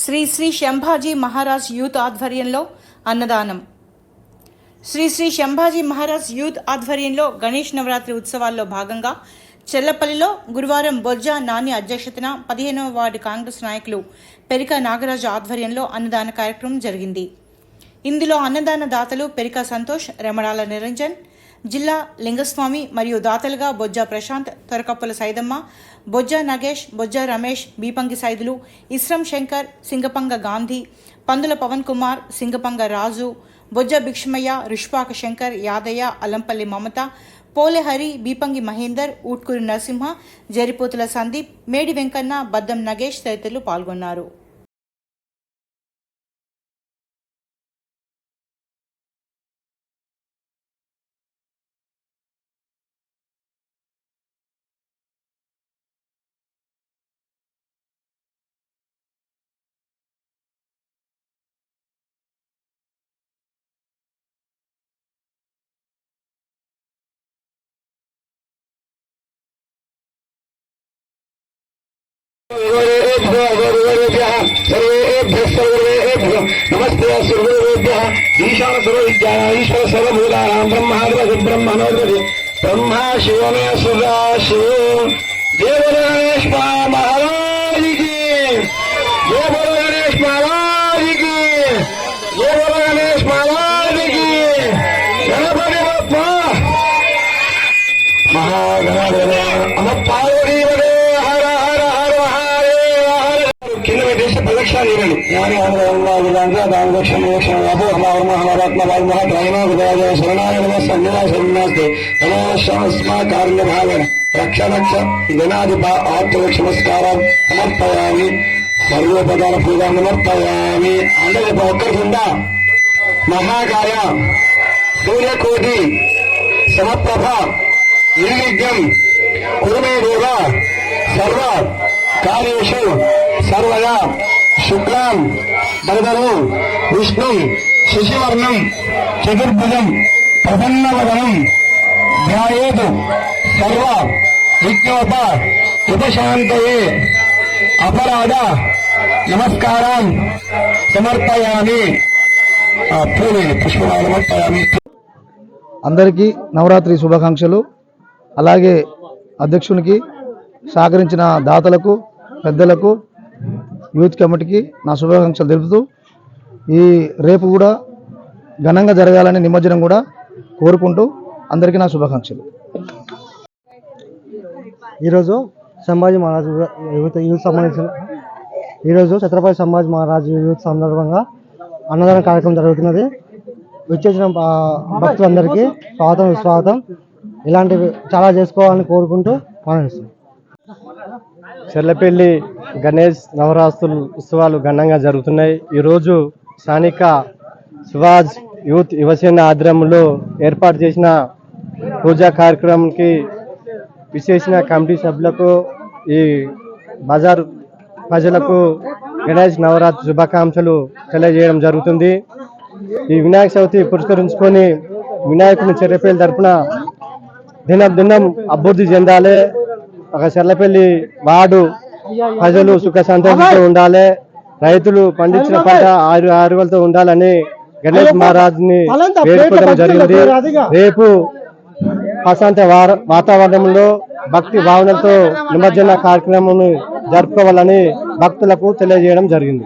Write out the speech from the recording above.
Shri Shri Sambhaji Maharaj youth ఆధ్వర్యంలో అన్నదానం. Shri Shri Sambhaji Maharaj youth ఆధ్వర్యంలో గణేష్ నవరాత్రి ఉత్సవాల్లో భాగంగా చెల్లపల్లిలో గురువారం బొజ్జా నాని అధ్యక్షతన పదిహేనవ వార్డు కాంగ్రెస్ నాయకులు పెరిక నాగరాజు ఆధ్వర్యంలో అన్నదాన కార్యక్రమం జరిగింది. ఇందులో అన్నదాన దాతలు పెరిక సంతోష్ రెమడాల నిరంజన్ జిల్లా లింగస్వామి మరియు దాతలుగా బొజ్జ ప్రశాంత్ తొరకప్పుల సైదమ్మ బొజ్జ నగేష్ బొజ్జా రమేష్ బీపంగి సైదులు ఇస్రం శంకర్ సింగపంగ గాంధీ పందుల పవన్ కుమార్ సింగపంగ రాజు బొజ్జ భిక్షమయ్య రుష్పాక శంకర్ యాదయ్య అలంపల్లి మమత పోలెహరి బీపంగి మహేందర్ ఊట్కూరి నరసింహ జరిపోతుల సందీప్ మేడి వెంకన్న బద్దం నగేష్ తదితరులు పాల్గొన్నారు. నమస్తే సర్వేభ్య ఈశాన సర్వవిద్యా ఈశ్వర సర్వభూతానాం బ్రహ్మాధిపతి బ్రహ్మణోపతి బ్రహ్మ శివమే సురా శివో దేవగణేష్ మహారాజికి దేవగణేష్ మహారాజికి దేవగణేష్ మహారాజ్ మహారాత్మ వాల్మహ త్రైనా విరాజ శరణాయ నమ సన్నిధా శరణాస్తే నమస్మా కార్య రక్ష రక్ష గణాధిప ఆత్మరక్ష సమర్పయామి. సర్వోపదాన పూజ సమర్పయామి. అందరి ఒక్కరికిందా మహాకాయ సూర్యకోటి. సమప్రభ. నిర్విఘ్నం. కురుమే దేవ సర్వ. కార్యేషు సర్వదా. శుక్లాం భరదరం విష్ణు శశివర్ణం చతుర్భుజం ప్రసన్నవదనం ధ్యాయేదు సర్వ విజ్ఞోప ఉపశాంతయే అపరాధ నమస్కారం సమర్పయామి. పూలేని సమర్పయామి. అందరికీ నవరాత్రి శుభాకాంక్షలు. అలాగే అధ్యక్షునికి సహకరించిన దాతలకు పెద్దలకు యూత్ కమిటీకి నా శుభాకాంక్షలు తెలుపుతూ ఈ రేపు కూడా ఘనంగా జరగాలని నిమజ్జనం కూడా కోరుకుంటూ అందరికీ నా శుభాకాంక్షలు. ఈరోజు సంభాజీ మహారాజ్ యూత్ యూత్ సంబంధించిన ఈరోజు ఛత్రపతి సంభాజీ మహారాజ్ యూత్ సందర్భంగా అన్నదాన కార్యక్రమం జరుగుతున్నది. విచ్చేసిన భక్తులందరికీ స్వాగతం స్వాగతం ఇలాంటివి చాలా చేసుకోవాలని కోరుకుంటూ మనవిస్తున్నాం చెర్లపల్లి గణేష్ నవరాత్రులు ఉత్సవాలు ఘనంగా జరుగుతున్నాయి. ఈరోజు స్థానిక శివాజ్ యూత్ యువసేన ఆధ్వర్యంలో ఏర్పాటు చేసిన పూజా కార్యక్రమంకి విశేషణ కమిటీ సభ్యులకు ఈ బజార్ ప్రజలకు గణేష్ నవరాత్రి శుభాకాంక్షలు తెలియజేయడం జరుగుతుంది. ఈ వినాయక చవితి పురస్కరించుకొని వినాయకుని చెర్రపల్లి తరపున దినం దినం అభివృద్ధి చెందాలి. ఒక చెర్లపల్లి వాడు ప్రజలు సుఖ సంతోషంతో ఉండాలి. రైతులు పండించిన పంట ఆరు ఆరువలతో ఉండాలని గణేష్ మహారాజ్ని వేడుకోవడం జరిగింది. రేపు ప్రశాంత వార- వాతావరణంలో భక్తి భావనతో నిమజ్జన కార్యక్రమం జరుపుకోవాలని భక్తులకు తెలియజేయడం జరిగింది.